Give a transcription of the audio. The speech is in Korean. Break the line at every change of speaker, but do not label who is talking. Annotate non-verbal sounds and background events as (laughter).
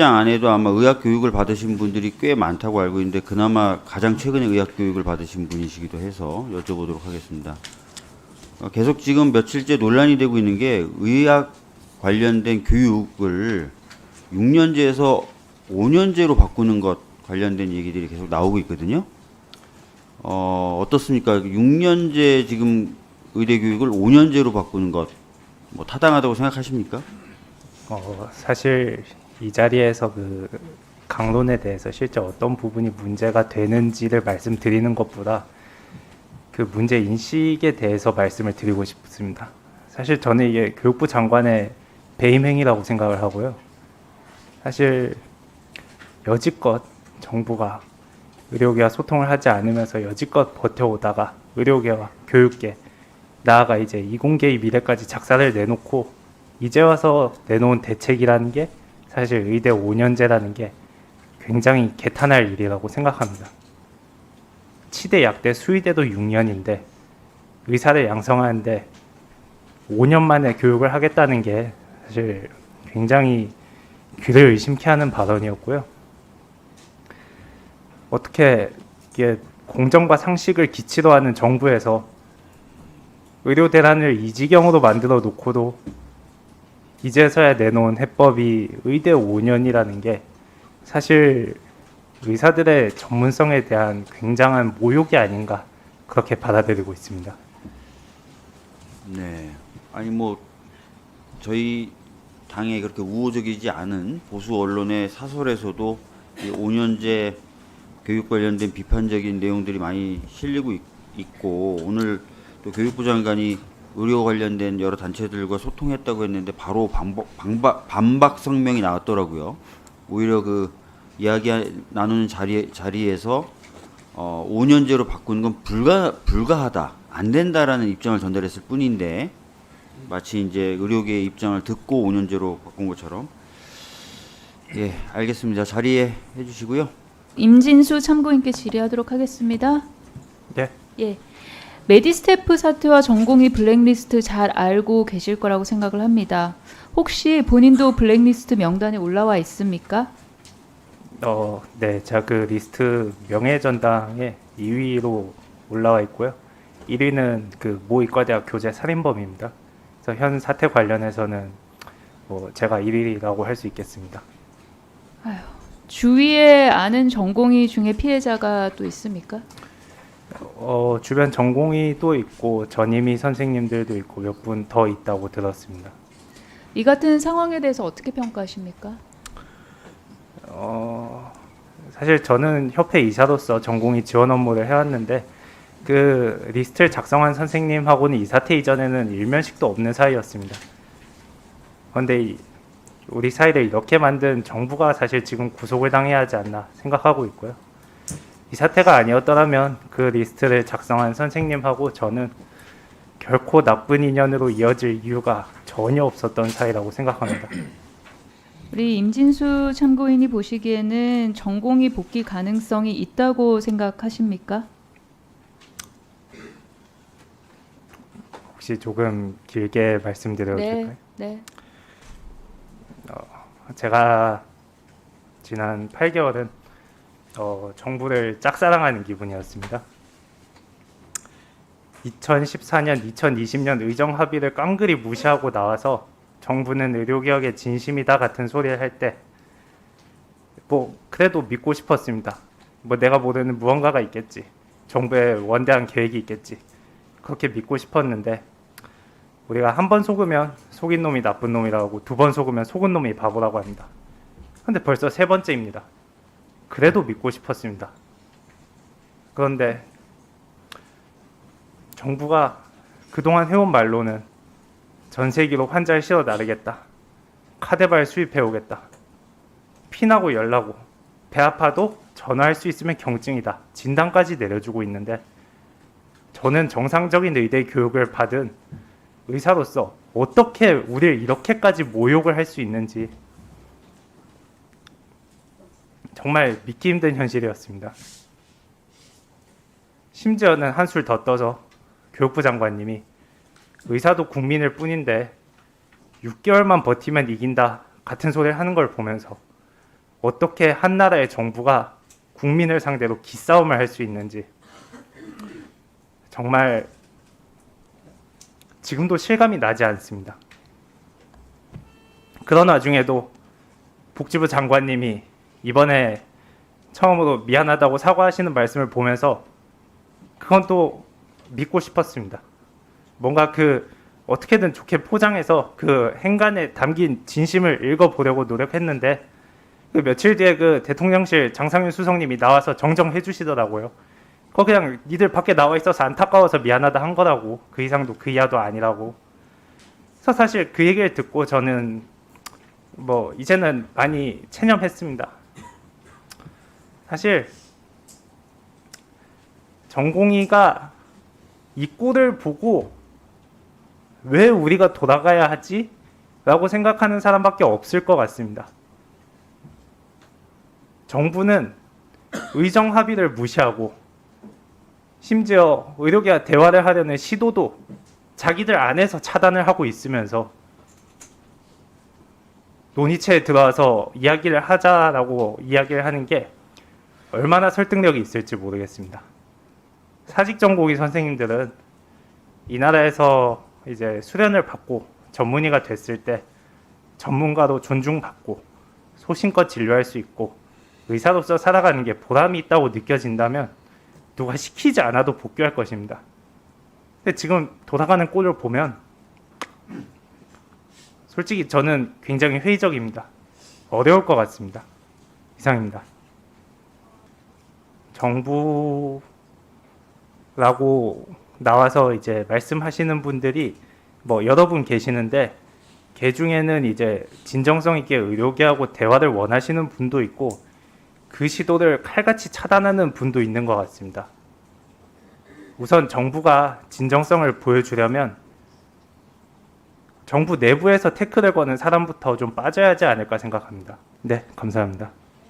시장 안에도 아마 의학 교육을 받으신 분들이 꽤 많다고 알고 있는데 그나마 가장 최근에 의학 교육을 받으신 분이시기도 해서 여쭤보도록 하겠습니다. 어, 계속 지금 며칠째 논란이 되고 있는 게 의학 관련된 교육을 6년제에서 5년제로 바꾸는 것 관련된 얘기들이 계속 나오고 있거든요. 어, 어떻습니까? 6년제 지금 의대 교육을 5년제로 바꾸는 것, 뭐 타당하다고 생각하십니까?
어, 사실 이 자리에서 그 강론에 대해서 실제 어떤 부분이 문제가 되는지를 말씀드리는 것보다 그 문제 인식에 대해서 말씀을 드리고 싶습니다. 사실 저는 이게 교육부 장관의 배임 행위라고 생각을 하고요. 사실 여지껏 정부가 의료계와 소통을 하지 않으면서 여지껏 버텨오다가 의료계와 교육계 나아가 이제 이공계의 미래까지 작사를 내놓고 이제 와서 내놓은 대책이라는 게 사실 의대 5년제라는 게 굉장히 개탄할 일이라고 생각합니다. 치대 약대 수의대도 6년인데 의사를 양성하는데 5년 만에 교육을 하겠다는 게 사실 굉장히 귀를 의심케 하는 발언이었고요. 어떻게 이게 공정과 상식을 기치로 하는 정부에서 의료 대란을 이 지경으로 만들어 놓고도 이제서야 내놓은 해법이 의대 5년이라는 게 사실 의사들의 전문성에 대한 굉장한 모욕이 아닌가 그렇게 받아들이고 있습니다.
네. 아니 뭐 저희 당에 그렇게 우호적이지 않은 보수 언론의 사설에서도 이 5년제 교육 관련된 비판적인 내용들이 많이 실리고 있, 있고 오늘 또 교육부 장관이 의료 관련된 여러 단체들과 소통했다고 했는데 바로 반박, 반박, 반박 성명이 나왔더라고요. 오히려 그 이야기 나누는 자리 자리에서 어, 5년제로 바꾸는 건 불가 불가하다 안 된다라는 입장을 전달했을 뿐인데 마치 이제 의료계의 입장을 듣고 5년제로 바꾼 것처럼 예 알겠습니다 자리에 해주시고요
임진수 참고인께 질의하도록 하겠습니다.
네.
예. 메디스태프 사태와 전공의 블랙리스트 잘 알고 계실 거라고 생각을 합니다. 혹시 본인도 블랙리스트 명단에 올라와 있습니까?
어, 네, 제가 그 리스트 명예 전당에 2위로 올라와 있고요. 1위는 그모 의과대학 교재 살인범입니다. 그래서 현 사태 관련해서는 뭐 제가 1위라고 할 수 있겠습니다.
주위에 아는 전공의 중에 피해자가 또 있습니까?
어, 주변 전공이 또 있고 전임의 선생님들도 있고 몇 분 더 있다고 들었습니다.
이 같은 상황에 대해서 어떻게 평가하십니까?
어, 사실 저는 협회 이사로서 전공의 지원 업무를 해왔는데 그 리스트를 작성한 선생님하고는 이 사태 이전에는 일면식도 없는 사이였습니다. 그런데 이- 우리 사이를 이렇게 만든 정부가 사실 지금 구속을 당해야 하지 않나 생각하고 있고요. 이 사태가 아니었더라면 그 리스트를 작성한 선생님하고 저는 결코 나쁜 인연으로 이어질 이유가 전혀 없었던 사이라고 생각합니다. (clears throat)
우리 임진수 참고인이 보시기에는 전공의 복귀 가능성이 있다고 생각하십니까?
혹시 조금 길게 말씀드려도 될까요?
네. 네.
제가 지난 8개월은 어, 정부를 짝사랑하는 기분이었습니다. 2014년, 2020년 의정 합의를 깡그리 무시하고 나와서 정부는 의료개혁에 진심이다 같은 소리를 할 때 뭐 그래도 믿고 싶었습니다. 뭐 내가 모르는 무언가가 있겠지. 정부의 원대한 계획이 있겠지. 그렇게 믿고 싶었는데 우리가 한 번 속으면 속인 놈이 나쁜 놈이라고 두 번 속으면 속은 놈이 바보라고 합니다. 근데 벌써 세 번째입니다. 그래도 믿고 싶었습니다. 그런데 정부가 그동안 해온 말로는 전세기로 환자를 실어 나르겠다. 카데발 수입해 오겠다. 피나고 열나고 배 아파도 전화할 수 있으면 경증이다. 진단까지 내려주고 있는데 저는 정상적인 의대 교육을 받은 의사로서 어떻게 우리를 이렇게까지 모욕을 할 수 있는지 정말 믿기 힘든 현실이었습니다. 심지어는 한술 더 떠서 교육부 장관님이 의사도 국민일 뿐인데 6개월만 버티면 이긴다 같은 소리를 하는 걸 보면서 어떻게 한 나라의 정부가 국민을 상대로 기싸움을 할 수 있는지 정말 지금도 실감이 나지 않습니다. 그런 와중에도 복지부 장관님이 이번에 처음으로 미안하다고 사과하시는 말씀을 보면서 그건 또 믿고 싶었습니다. 뭔가 그 어떻게든 좋게 포장해서 그 행간에 담긴 진심을 읽어보려고 노력했는데 그 며칠 뒤에 그 대통령실 장상윤 수석님이 나와서 정정해 주시더라고요. 그거 그냥 니들 밖에 나와 있어서 안타까워서 미안하다 한 거라고 그 이상도 그 이하도 아니라고. 그래서 사실 그 얘기를 듣고 저는 뭐 이제는 많이 체념했습니다. 사실 전공의가 이 꼴을 보고 왜 우리가 돌아가야 하지? 라고 생각하는 사람밖에 없을 것 같습니다. 정부는 의정 합의를 무시하고 심지어 의료계와 대화를 하려는 시도도 자기들 안에서 차단을 하고 있으면서 논의체에 들어와서 이야기를 하자라고 이야기를 하는 게 얼마나 설득력이 있을지 모르겠습니다. 사직 전공의 선생님들은 이 나라에서 이제 수련을 받고 전문의가 됐을 때 전문가로 존중받고 소신껏 진료할 수 있고 의사로서 살아가는 게 보람이 있다고 느껴진다면 누가 시키지 않아도 복귀할 것입니다. 근데 지금 돌아가는 꼴을 보면 솔직히 저는 굉장히 회의적입니다. 어려울 것 같습니다. 이상입니다. 정부라고 나와서 이제 말씀하시는 분들이 뭐 여러 분 계시는데 개 중에는 이제 진정성 있게 의료계하고 대화를 원하시는 분도 있고 그 시도를 칼같이 차단하는 분도 있는 것 같습니다. 우선 정부가 진정성을 보여주려면 정부 내부에서 태클을 거는 사람부터 좀 빠져야 하지 않을까 생각합니다. 네, 감사합니다.